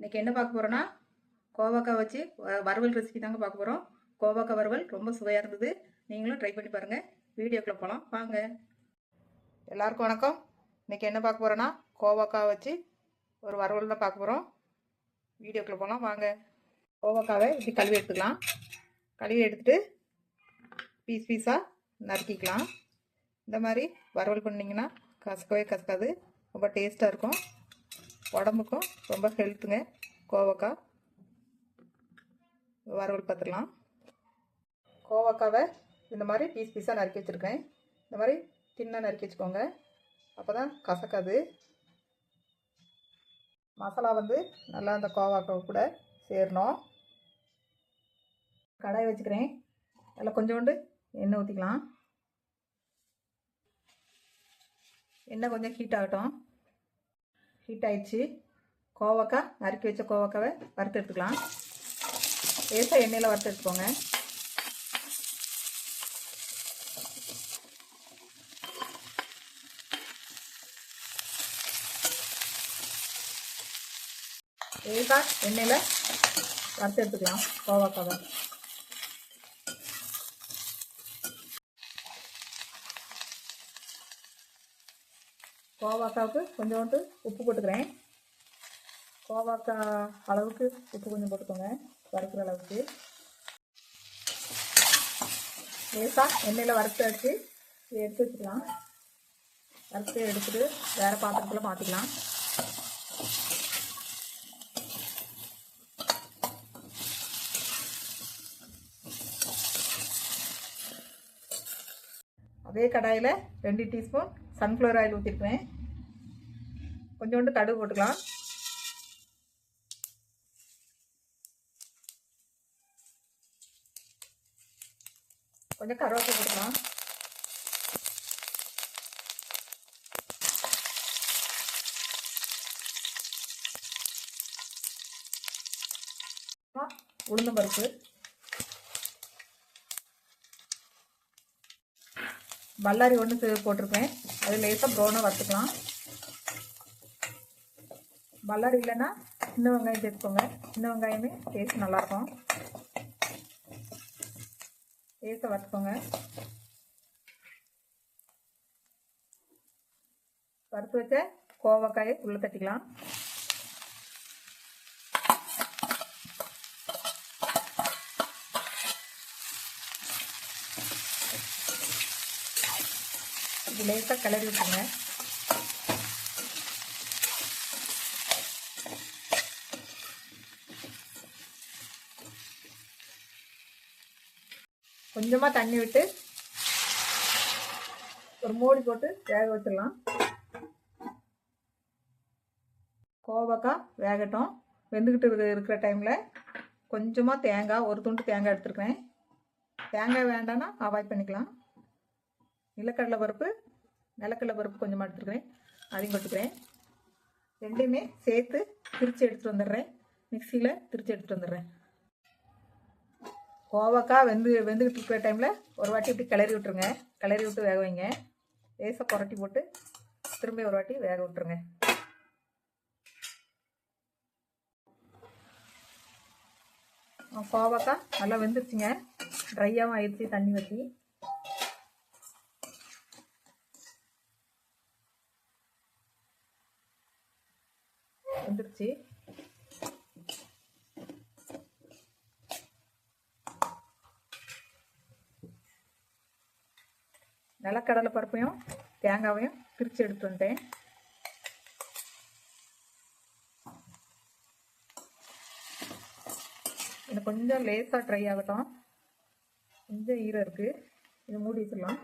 இன்றைக்கி என்ன பார்க்க போகிறோன்னா கோவக்காய் வச்சு வ- வறுவல் ரெசிபி தாங்க பார்க்க போகிறோம் கோவக்காய் வறுவல் ரொம்ப சுவையாக இருந்தது. நீங்களும் ட்ரை பண்ணி பாருங்கள் வீடியோக்குள்ளே போகலாம் வாங்க. எல்லாருக்கும் வணக்கம். இன்றைக்கி என்ன பார்க்க போகிறோன்னா கோவக்காய் வச்சு ஒரு வறுவல் தான் பார்க்க போகிறோம் வீடியோக்குள்ளே போகலாம் வாங்க. கோவக்காவை இப்படி கழுவி எடுத்துக்கலாம். கழுவி எடுத்துட்டு பீஸ் பீஸாக நறுக்கிக்கலாம். இந்த மாதிரி வறுவல் பண்ணிங்கன்னா கசக்கவே கசக்காது. ரொம்ப டேஸ்ட்டாக இருக்கும். உடம்புக்கும் ரொம்ப ஹெல்த்துங்க கோவக்காய். வறுவல் பார்த்துக்கலாம் கோவக்காவை இந்த மாதிரி பீஸ் பீஸாக நறுக்கி வச்சுருக்கேன். இந்த மாதிரி தின்னாக நறுக்கி வச்சுக்கோங்க. அப்போ தான் கசக்காது. மசாலா வந்து நல்லா அந்த கோவாக்காவை கூட சேரணும். கடாய் வச்சுக்கிறேன். அதில் கொஞ்சோண்டு எண்ணெய் ஊற்றிக்கலாம் எண்ணெய் கொஞ்சம் ஹீட் ஆகட்டும். ஹீட் ஆயிடுச்சு கோவக்காய் நறுக்கி வச்ச கோவக்காவை வறுத்து எடுத்துக்கலாம் லேசாக எண்ணெயில் வறுத்து எடுத்துக்கோங்க லேசாக எண்ணெயில் வறுத்து எடுத்துக்கலாம் கோவக்காவை. கோவாக்காவுக்கு கொஞ்சோண்டு உப்பு போட்டுக்கிறேன். கோவாக்கா அளவுக்கு உப்பு கொஞ்சம் போட்டுக்கோங்க வறுக்கிற அளவுக்கு. லேசாக எண்ணெயில் வறுத்து வச்சு எடுத்து வச்சுக்கலாம். வறுத்து எடுத்துட்டு வேறு பாத்திரத்தில் மாற்றிக்கலாம் அதே கடாயில் ரெண்டு டீஸ்பூன் சன்ஃப்ளவர் ஆயில் ஊற்றிருக்கிறேன் கொஞ்சோண்டு கடுகு போட்டுக்கலாம். கொஞ்சம் கருவேப்பிலை போட்டுக்கலாம். உளுந்தம்பருப்பு. பல்லாரி ஒன்று போட்டிருப்பேன் அது லேசாக ப்ரௌனாக வறுத்துக்கலாம். பல்லாரி இல்லைன்னா சின்ன வெங்காயம் சேர்த்துக்கோங்க. சின்ன வெங்காயமே டேஸ்ட் நல்லாயிருக்கும். லேசாக வறுத்துக்கோங்க. வறுத்து வச்ச கோவக்காயை உள்ளே தட்டிக்கலாம். இது லேசாக கிளறி விட்டுருங்க. கொஞ்சமாக தண்ணி விட்டு ஒரு மூடி போட்டு வேக வச்சிடலாம். கோவக்காய் வேகட்டும். வெந்துக்கிட்டு இருக்க இருக்கிற டைமில் கொஞ்சமாக தேங்காய் ஒரு துண்டு தேங்காய் எடுத்துருக்கேன் தேங்காய் வேண்டாம்னா அவாய்ட் பண்ணிக்கலாம். நிலக்கடலை பருப்பு நிலக்கடலை பருப்பு கொஞ்சமாக எடுத்துருக்கிறேன். அதையும் கொட்டுக்கிறேன். ரெண்டையுமே சேர்த்து திரிச்சு எடுத்துகிட்டு வந்துடுறேன். மிக்சியில் திரிச்சு எடுத்துகிட்டு வந்துடுறேன். கோவக்காய் வெந்து வெந்துக்கிட்டு இருக்கிற டைமில் ஒரு வாட்டி இப்படி கிளறி விட்டுருங்க. கிளறி விட்டு வேக வைங்க. லேசாக புரட்டி போட்டு திரும்பி ஒரு வாட்டி வேக விட்டுருங்க. கோவக்காய் நல்லா வெந்துருச்சுங்க. ட்ரையாகவும் ஆயிடுச்சு தண்ணி வச்சு வந்துருச்சு நிலக்கடலை பருப்பையும் தேங்காவையும் பிரித்து எடுத்து வந்துட்டேன். இது கொஞ்சம் லேசாக ட்ரை ஆகட்டும். கொஞ்சம் ஈரம் இருக்குது இது மூடி வச்சிடலாம்.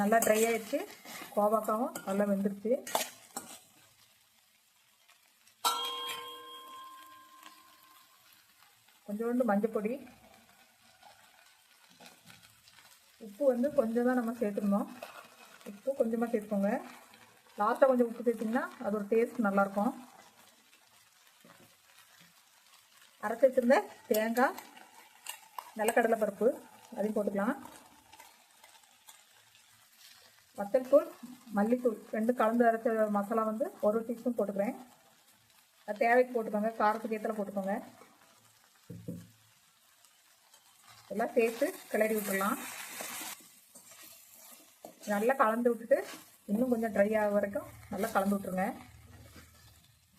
நல்லா ட்ரை ஆயிடுச்சு. கோவாக்காவும் நல்லா வெந்துருச்சு. கொஞ்சோண்டு மஞ்சப்பொடி உப்பு வந்து கொஞ்சம் தான் நம்ம சேர்த்துருந்தோம் உப்பு கொஞ்சமாக சேர்த்துக்கோங்க. லாஸ்ட்டாக கொஞ்சம் உப்பு சேர்த்திங்கன்னா அது ஒரு டேஸ்ட் நல்லாயிருக்கும். அரைச்சி வச்சுருந்த தேங்காய் நிலக்கடலை பருப்பு அதையும் போட்டுக்கலாம். வத்தல் தூள் மல்லித்தூள் ரெண்டு கலந்து அரைச்ச மசாலா வந்து ஒரு டீஸ்பூன் போட்டுக்கிறேன். அது தேவைக்கு போட்டுக்கோங்க. காரத்துக்கு ஏற்றல போட்டுக்கோங்க. எல்லாம் சேர்த்து கிளறி விட்டுடலாம். நல்லா கலந்து விட்டுட்டு இன்னும் கொஞ்சம் ட்ரை ஆக வரைக்கும் நல்லா கலந்து விட்டுருங்க.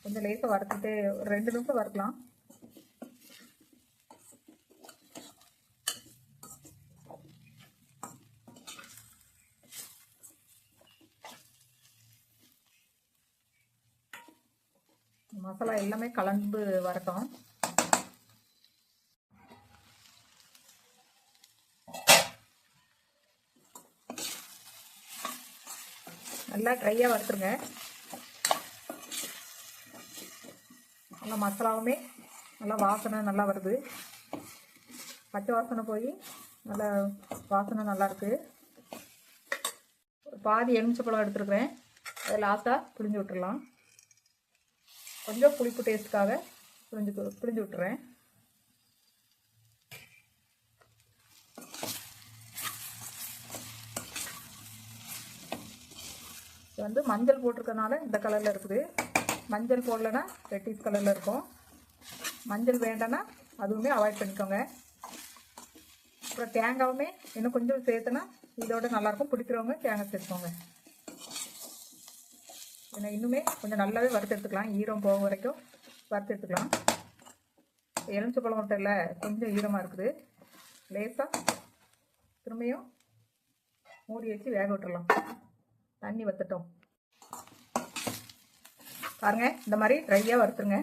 கொஞ்சம் லேசாக வறுத்துட்டு ஒரு ரெண்டு நிமிஷம் வறுக்கலாம். மசாலா எல்லாமே கலந்து வரட்டும். நல்லா ட்ரையாக வறுத்துருங்க. நல்லா மசாலாவுமே நல்லா வாசனை நல்லா வருது. பச்சை வாசனை போய் நல்லா வாசனை நல்லாயிருக்கு ஒரு பாதி எலுமிச்சப்பழம் எடுத்துருக்குறேன். அதை லாஸ்ட்டாக புளிஞ்சு விட்டுடலாம் கொஞ்சம் புளிப்பு டேஸ்ட்டுக்காக புளிஞ்சு புளிஞ்சு விட்டுறேன். இது வந்து மஞ்சள் போட்டிருக்கனால இந்த கலரில் இருக்குது. மஞ்சள் போடலைன்னா ரெட்டிஸ் கலரில் இருக்கும். மஞ்சள் வேண்டாம்னா அதுவுமே அவாய்ட் பண்ணிக்கோங்க. அப்புறம் தேங்காவுமே இன்னும் கொஞ்சம் சேர்த்துனா இதோட நல்லாயிருக்கும் பிடிக்கிறவங்க தேங்காய் சேர்த்துக்கோங்க. ஏன்னா இன்னுமே கொஞ்சம் நல்லாவே வறுத்து எடுத்துக்கலாம். ஈரம் போக வரைக்கும் வறுத்து எடுத்துக்கலாம். எலுமிச்சை பழம் மட்டும் இல்லை கொஞ்சம் ஈரமாக இருக்குது. லேசாக திரும்பியும் மூடி வச்சு வேக விட்டுறலாம். தண்ணி வத்தட்டும். பாருங்க இந்த மாதிரி ட்ரையாக வறுத்துருங்க.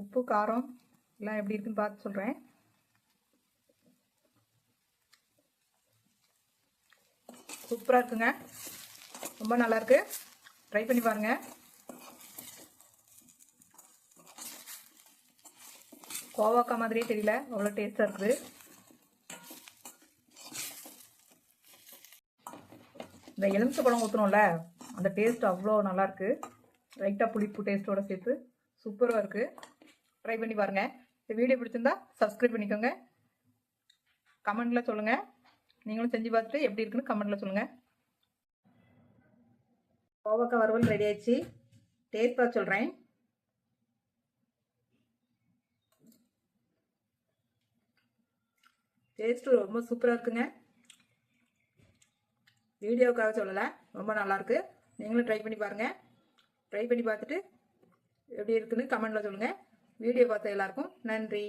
உப்பு காரம் எல்லாம் எப்படி இருக்குன்னு பார்த்து சொல்கிறேன் சூப்பராக இருக்குங்க. ரொம்ப நல்லா இருக்கு. ட்ரை பண்ணி பாருங்க. கோவாக்கா மாதிரியே தெரியல. அவ்வளோ டேஸ்ட்டாக இருக்குது. இந்த எலுமிச்சை பழம் ஊற்றுறோம்ல அந்த டேஸ்ட் அவ்வளோ நல்லாயிருக்கு லைட்டாக புளிப்பு டேஸ்ட்டோட சேர்த்து சூப்பராக இருக்குது ட்ரை பண்ணி பாருங்கள் இந்த வீடியோ பிடிச்சிருந்தா சப்ஸ்கிரைப் பண்ணிக்கோங்க. கமெண்டில் சொல்லுங்கள் நீங்களும் செஞ்சு பார்த்துட்டு எப்படி இருக்குன்னு கமெண்ட்டில் சொல்லுங்கள் கோவக்காய் வறுவல் ரெடி ஆயிடுச்சு. டேஸ்ட் பார்த்து சொல்கிறேன் டேஸ்ட்டு ரொம்ப சூப்பராக இருக்குங்க. வீடியோவுக்காக சொல்லலை. ரொம்ப நல்லாயிருக்கு நீங்களும் ட்ரை பண்ணி பாருங்கள் ட்ரை பண்ணி பார்த்துட்டு எப்படி இருக்குன்னு கமெண்டில் சொல்லுங்கள் வீடியோ பார்த்த எல்லாருக்கும் நன்றி.